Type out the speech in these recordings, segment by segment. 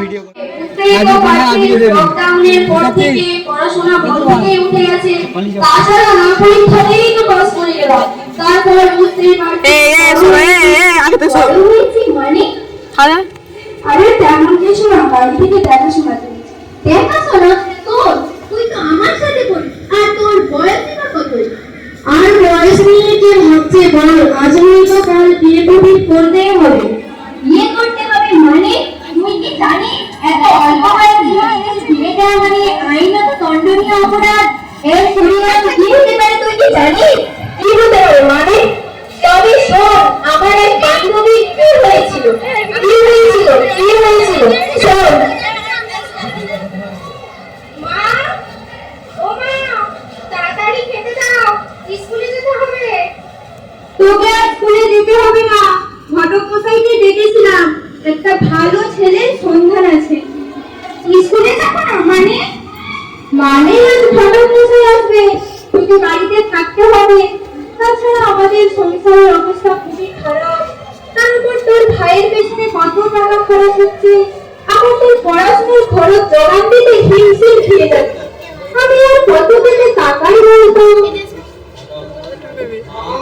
Video বুঝতেই তো পারছিস, লকডাউনের পর থেকে পড়াশোনা বন্ধ হয়ে উঠে গেছে। তাছাড়া না পরীক্ষাতেই তো পাস করে গেলাম। তারপর বুঝতেই পারছিস, এই, এই, শোনো, এই, এই, এই, আগে তো শোনো। মানে? হ্যাঁ আরে তেমন কিছু না, বাড়ি থেকে দেখাশোনা চলছে। দেখাশোনা? তোর? তুই তো আমার সাথে। আর তোর বয়স কত? আর বয়স নিয়ে কি ভাবছে বল আজ নয় তো কাল বিয়ে তো করতেই হবে বিয়ে করতে হবে মানে তুই কি জানিস এত অল্প বয়সে বিয়ে দেওয়া মানে আইনত দণ্ডনীয় অপরাধ এর পরিণাম কি হতে পারে তুই কি জানিস কি হতে পারে মানে তবে শোন আমার এক বান্ধবী কি হয়েছিল কি হয়েছিল কি হয়েছিল শোন মা ও মা তাড়াতাড়ি খেতে দাও স্কুলে যেতে হবে তোকে আর স্কুলে যেতে হবে না ঘটক মশাইকে ডেকেছিলাম ভালো ছেলের সন্ধান আছে। স্কুলে যাব না মানে মানে আজ ঘটক মশাই আসবে। তোকে বাড়িতে থাকতে হবে। তাছাড়া আমাদের সংসারের অবস্থা খুবই খারাপ। তার তোর ভাইয়ের পেছনে কত টাকা খরচ হচ্ছে? আমার তোর পড়াশোনার খরচ জোগান দিতে হিমশিম খেয়ে যাচ্ছে। আমি আর কত থেকে টাকাই বলব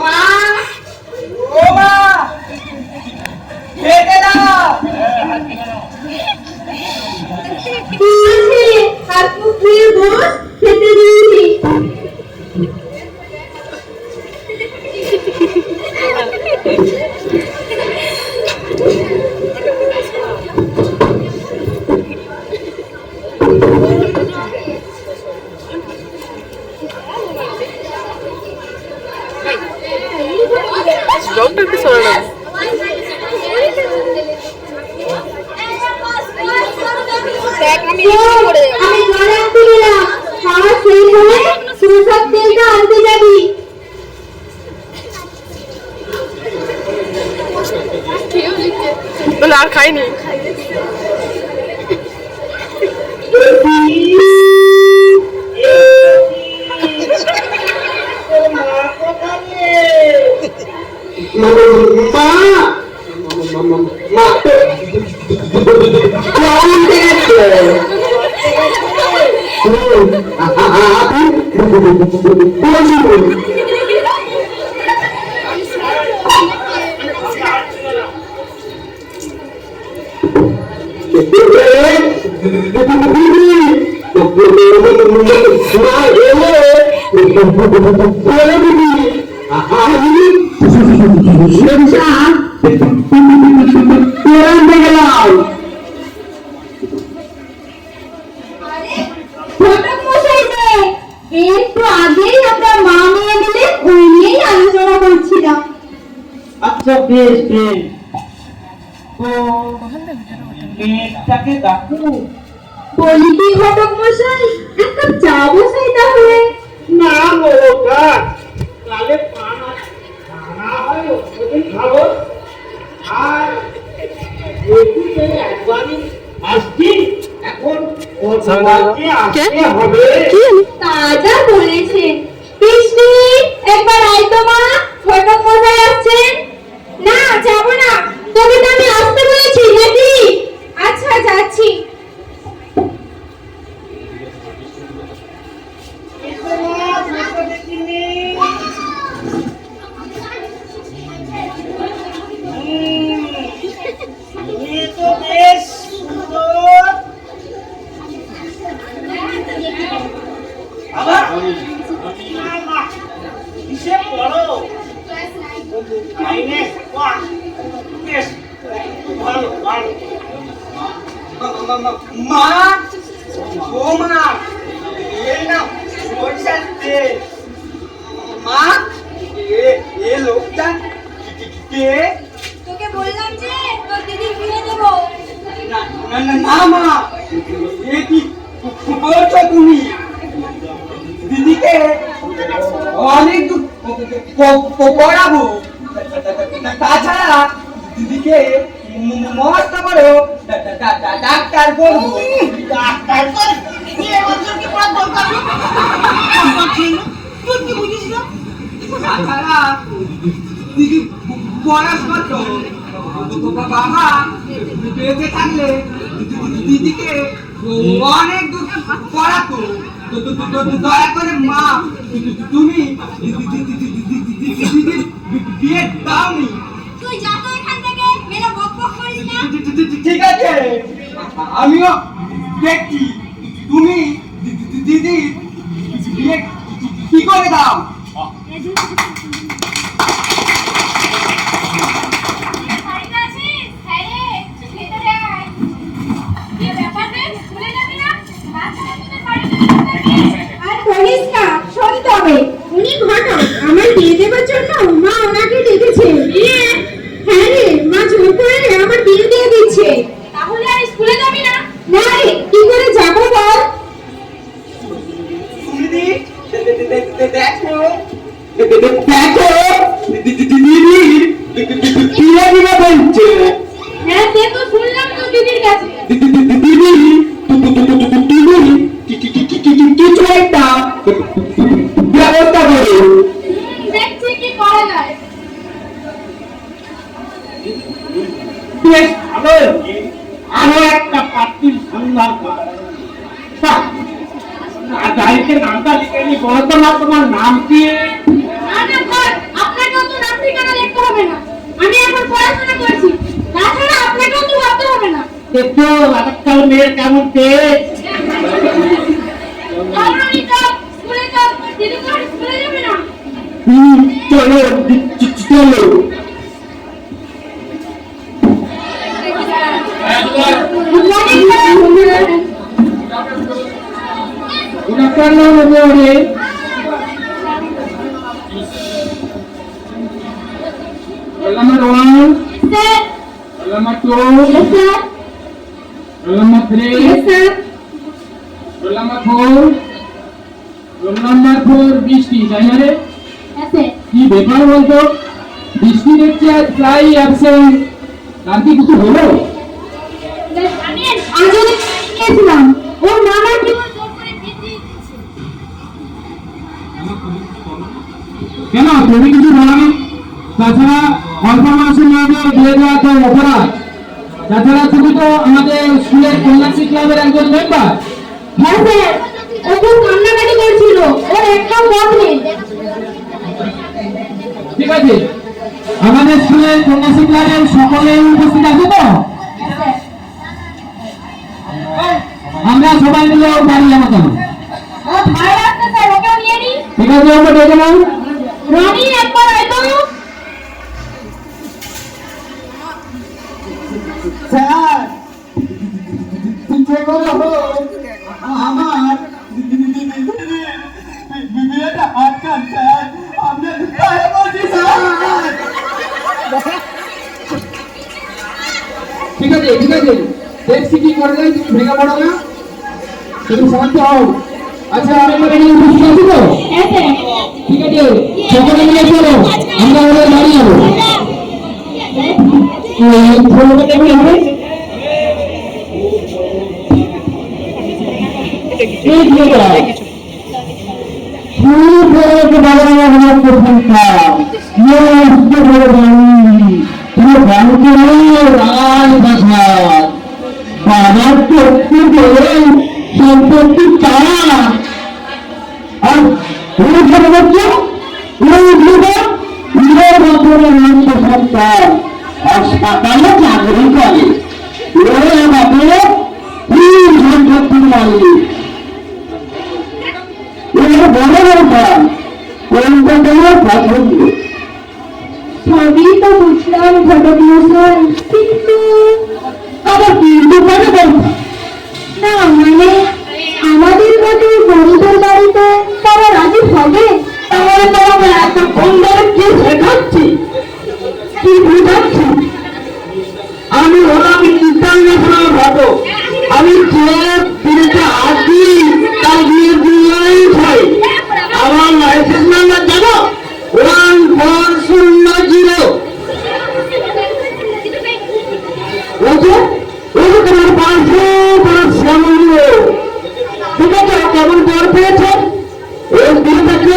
মা ও মা খেতে দাও ঠিক আছে হাত মুখ ধুয়ে বস খেতে দিয়েছি জলটা একটু সরে না আমি আমি জল আনতে গেলাম খাওয়া শেষ হলে সরষের তেলটা আনতে যাবি বলে আর খাইনি মা মা তো কোন থেকে আপনি গেলাম ঘটক মশাই যে একটু আগেই মা মেয়ে মিলে নিয়েই আলোচনা করছিলাম আচ্ছা বেশ বেশ। তো মেয়েটাকে ডাকু। বলি কি ঘটক মশাই এক কাপ চা বসাই তাহলে। না গো কাক কালে পান না হয় ওদিন খাব। আর এদিকে একবারই আসছি এখন হবে। তাজা বলেছেন কৃষ্ণি একবার আয় তো মা ঘটক মশাই আসছেন না যাব না তোকে তো আমি আসতে বলেছি নাকি আচ্ছা যাচ্ছি এ তো বেশ সুন্দর আবার কিসে পড়ো আইনে বাহ বেশ ভালো ভালো মা ও মা এই না সরষের তেল মা এ এ লোকটা কে তোকে বললাম যে তোর দিদির বিয়ে দেব না না না না মা এ কি তুমি? দিদিকে অনেক পড়াবো তাছাড়া দিদিকে মস্ত করো ডাক্তার করব। ডাক্তার দিদি বয়স বাবা বেঁচে থাকলে দিদিকে অনেক পড়াতো। দয়া করে মা তুমি বিয়ে দাওনি। তুই যা তো এখান থেকে মেরে বক বক করিস না। ঠিক আছে আমিও দেখছি। তুমি দিদি বিয়ে কি করে দাও বাড়িতে আছিস হ্যাঁ রে ভেতরে আয় কি ব্যাপার রে স্কুলে যাবি না বাচ্চা তোদের বাড়িতে আর বলিস না শোন তবে উনি ঘটক আমার বিয়ে দেওয়ার জন্য মা ওনাকে ডেকেছে। বিয়ে হ্যাঁ রে মা জোর করে আমার বিয়ে দিয়ে দিচ্ছে। তাহলে আর স্কুলে যাবি না? না রে কি করে যাব বল? দেখো আর নামটা লিখে নি বলতো না তোমার নাম কি? নাম ঠিকানা লিখতে হবে না। আমি এখন পড়াশোনা করছি। তাছাড়া আপনাকেও তো ভাবতে হবে না। দেখো আজকাল মেয়ের কেমন তেজ। তাহলে আমি চল স্কুলে চল Good afternoon, everybody. Roll number one, sir roll number two, sir roll number three, sir roll number four, roll number four, বৃষ্টি তাই না রে স্যার কি ব্যাপার বলতো বৃষ্টি দেখছি আজ প্রায় অ্যাবসেন্ট তার কি কিছু হলো আমি গেছিলাম ওর মামা কি কেন? তুমি কিছু বলনি তাছাড়া অল্প মাসে মেয়েদের বিয়ে দেওয়া তো অপরাধ। তাছাড়া তুমি তো আমাদের স্কুলের কন্যাশ্রী ক্লাবের একজন মেম্বার হ্যাঁ স্যার ও খুব কান্নাকাটি করছিল। ওর মত নেই। ঠিক আছে। আমাদের স্কুলের কন্যাশ্রী ক্লাবের সকলেই উপস্থিত আছে তো? আমরা সবাই মিলে বাড়ি যাব কেন ঠিক আছে আমরা ডেকে নাও। রনি একবার হয়তো স্যার আমার বিয়েটা আটকান স্যার। আপনার পায়ে বলছি স্যার। ঠিক আছে ঠিক আছে। দেখছি কি করে যায় তুমি ভেঙে পড়ো না। তুমি শান্ত হও। আচ্ছা আমি এবার এখানে আছি তো? ঠিক আছে। সকলে মিলে চলো আমরা ওদের বাড়ি যাব এই ফোনটা কেমন হবে এই দিকে শুরু সন্তান হাসপাতালে চাকরি করে ওই বাপে তিন সম্পত্তির মালিক ওর বড় ব্যাপার কোনটা তোমার পছন্দ সবই তো বুঝলাম ঘটক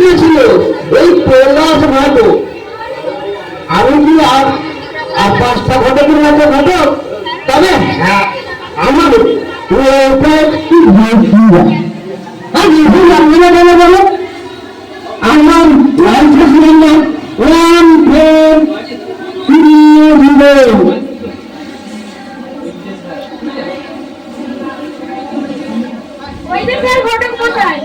দিয়েছিল। এই কৈলাস ঘটক আমি কি আর আর পাঁচটা ঘটকের মতো ঘটক? তবে হ্যাঁ আমার আমার কোথায়?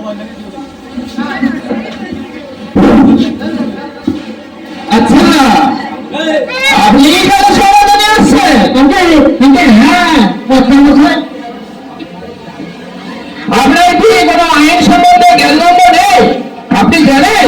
আপনি কেন সমাধানে আসছেন ওকে হ্যাঁ আপনার কি কোনো আইন সম্বন্ধে জ্ঞানদণ্ড নেই? আপনি জানেন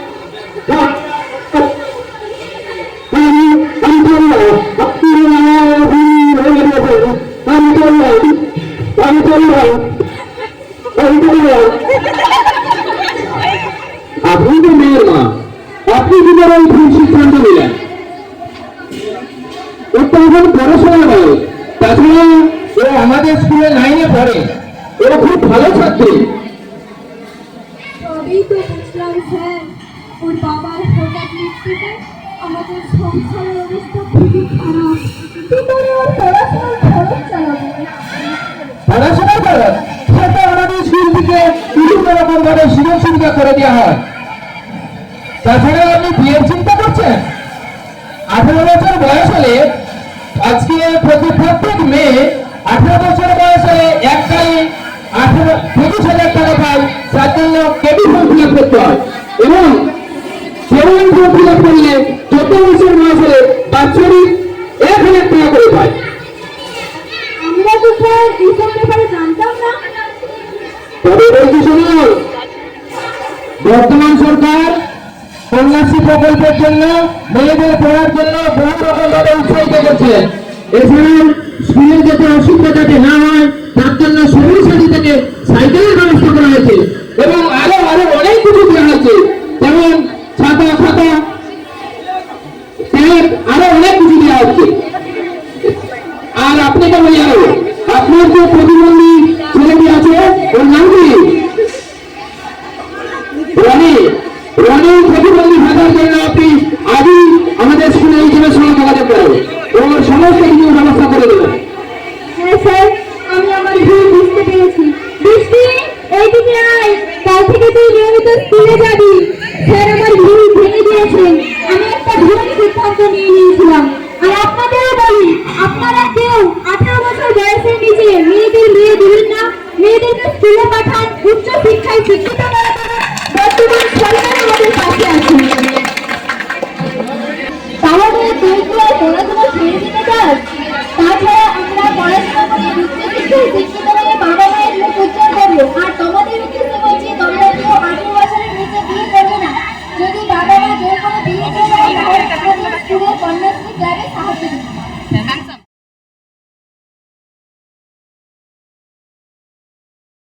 পড়ে ও খুব ভালো ছাত্রী। সবই তো বুঝলাম স্যার। ওর বাবার হঠাৎ মৃত্যুতে আমাদের সংসারের অবস্থা খুবই খারাপ। কি করে ওর পড়াশোনার খরচ চালাবো পড়াশোনা করে সেটা আমাদের স্কুল থেকে বিভিন্ন রকম ভাবে সুযোগ সুবিধা করে দেওয়া হয়। তাছাড়া আপনি বিয়ের চিন্তা করছেন? আঠারো বছর বয়স হলে আজকে প্রতি প্রত্যেক মেয়ে আঠারো বছর পঁচিশ হাজার টাকা পায় তার জন্য কেবি ফর্ম ফিল আপ করতে হয়। এবং ফর্ম ফিল আপ করলে চোদ্দ বছর বয়স হলে বাৎসরিক এক হাজার টাকা করে পায় আমরা তো স্যার এইসব ব্যাপারে জানতাম না। তবে বলছি শুনুন বর্তমান সরকার কন্যাশ্রী প্রকল্পের জন্য মেয়েদের পড়ার জন্য বহু রকম ভাবে উৎসাহিত করছেন এছাড়াও স্কুলে যেতে অসুবিধা যাতে না হয় তার জন্য সবুজ সাথী থেকে সাইকেলের ব্যবস্থা করা হয়েছে এবং আরও আরও অনেক কিছু দেওয়া হয়েছে। যেমন ছাতা, খাতা আরও অনেক কিছু দেওয়া হচ্ছে। আর আপনি বলে যাব আপনার যে প্রতিবন্ধী ছেলেটি আছে, ওর নাম কি? রনি। রনি প্রতিবন্ধী ভাতার জন্য Yes!